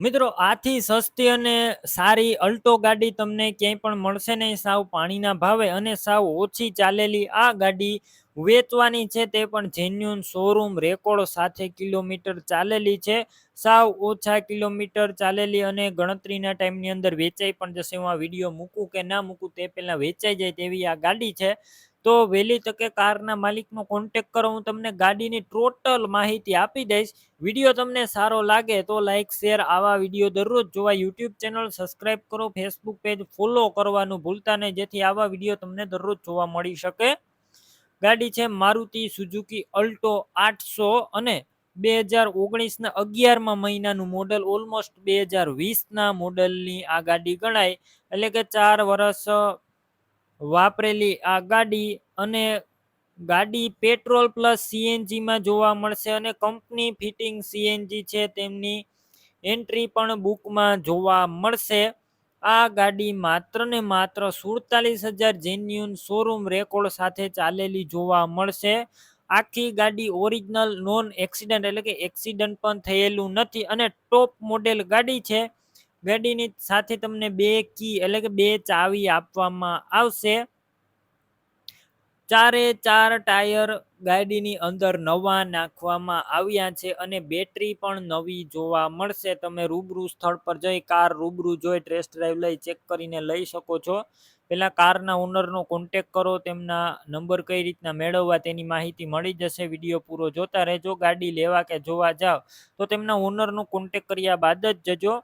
મિત્રો, આથી સસ્તી અને સારી અલ્ટો ગાડી તમને ક્યાંય પણ મળશે નહીં. સાવ પાણીના ભાવે અને સાવ ઓછી ચાલેલી આ ગાડી વેચવાની છે. તે પણ જેન્યુન શોરૂમ રેકોર્ડ સાથે કિલોમીટર ચાલેલી છે. સાવ ઓછા કિલોમીટર ચાલેલી અને ગણતરીના ટાઈમની અંદર વેચાઈ પણ જશે. હું આ વીડિયો મૂકું કે ના મૂકું તે પહેલાં વેચાઈ જાય તેવી આ ગાડી છે. તો વહેલી તકે કારના માલિકનો કોન્ટેક કરો, હું તમને ગાડીની ટોટલ માહિતી આપી દઈશ. વીડિયો તમને સારો લાગે તો લાઇક શેર આવા વીડિયો દરરોજ જોવા યુટ્યુબ ચેનલ સબસ્ક્રાઈબ કરો ફેસબુક પેજ ફોલો કરવાનું ભૂલતા નહીં, જેથી આવા વીડિયો તમને દરરોજ જોવા મળી શકે. ગાડી છે મારુતિ સુઝુકી અલ્ટો આઠસો અને બે હજાર ઓગણીસના અગિયારમાં મહિનાનું મોડલ ઓલમોસ્ટ બે હજાર વીસના મોડલની આ ગાડી ગણાય. એટલે કે ચાર વર્ષ વાપરેલી આ ગાડી અને ગાડી પેટ્રોલ પ્લસ સીએનજીમાં જોવા મળશે અને કંપની ફિટિંગ સીએનજી છે તેમની એન્ટ્રી પણ બુકમાં જોવા મળશે. આ ગાડી માત્ર ને માત્ર સુડતાલીસ હજાર જેન્યુન શોરૂમ રેકોર્ડ સાથે ચાલેલી જોવા મળશે. આખી ગાડી ઓરિજિનલ નોન એક્સિડન્ટ એટલે કે એક્સિડન્ટ પણ થયેલું નથી અને ટોપ મોડેલ ગાડી છે. ગાડીની સાથે તમને બે કી એટલે કે બે ચાવી આપવામાં આવશે. ચારે ચાર ટાયર ગાડીની અંદર નવા નાખવામાં આવ્યા છે અને બેટરી પણ નવી જોવા મળશે. તમે રૂબરૂ સ્થળ પર જઈ કાર રૂબરૂ જોઈ ટેસ્ટ ડ્રાઈવ લઈ ચેક કરીને લઈ શકો છો. પહેલાં કારના ઓનરનો કોન્ટેક કરો, તેમના નંબર કઈ રીતના મેળવવા તેની માહિતી મળી જશે. વીડિયો પૂરો જોતા રહેજો, ગાડી લેવા કે જોવા જાઓ તો તેમના ઓનરનો કોન્ટેક કર્યા બાદ જ જજો.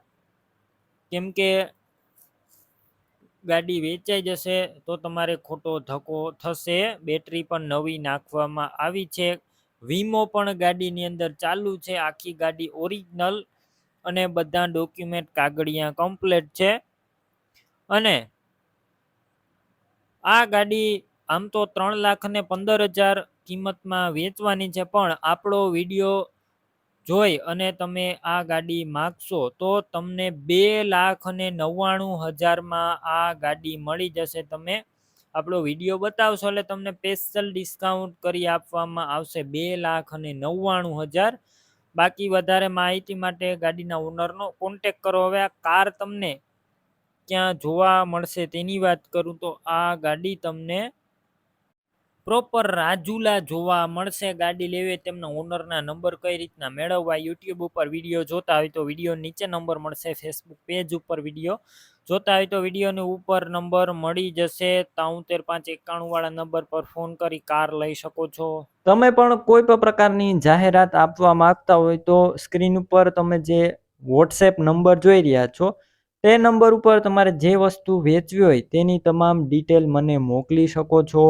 કેમ કે ગાડી વેચાઈ જશે તો તમારે ખોટો ધક્કો થશે, બેટરી પણ નવી નાખવામાં આવી છે. વીમો પણ ગાડીની અંદર ચાલુ છે. આખી ગાડી ઓરિજિનલ અને બધા ડોક્યુમેન્ટ કાગળિયા કમ્પ્લેટ છે. અને આ ગાડી આમ તો ત્રણ લાખ ને પંદર હજાર કિંમતમાં વેચવાની છે, પણ આપણો વીડિયો જોઈ અને તમે આ ગાડી માગશો તો તમને બે લાખ અને નવ્વાણું હજારમાં આ ગાડી મળી જશે. તમે આપણો વીડિયો બતાવશો એટલે તમને સ્પેશિયલ ડિસ્કાઉન્ટ કરી આપવામાં આવશે બે લાખ અને નવ્વાણું હજાર. બાકી વધારે માહિતી માટે ગાડીના ઓનરનો કોન્ટેક કરો. હવે આ કાર તમને ક્યાં જોવા મળશે તેની વાત કરું તો આ ગાડી તમને પ્રોપર રાજુલા જોવા મળશે. ગાડી લેવી તેમના ઓનરના નંબર કઈ રીતના મેળવવા યુટ્યુબ ઉપર વીડિયો જોતા હોય તો વીડિયો નીચે નંબર મળશે. ફેસબુક પેજ ઉપર વીડિયો જોતા હોય તો વિડીયોની ઉપર નંબર મળી જશે. તાઉતેર પાંચ એકાણું વાળા નંબર પર ફોન કરી કાર લઈ શકો છો. તમે પણ કોઈ પણ પ્રકારની જાહેરાત આપવા માંગતા હોય તો સ્ક્રીન ઉપર તમે જે વોટ્સએપ નંબર જોઈ રહ્યા છો, તે નંબર ઉપર તમારે જે વસ્તુ વેચવી હોય તેની તમામ ડિટેલ મને મોકલી શકો છો.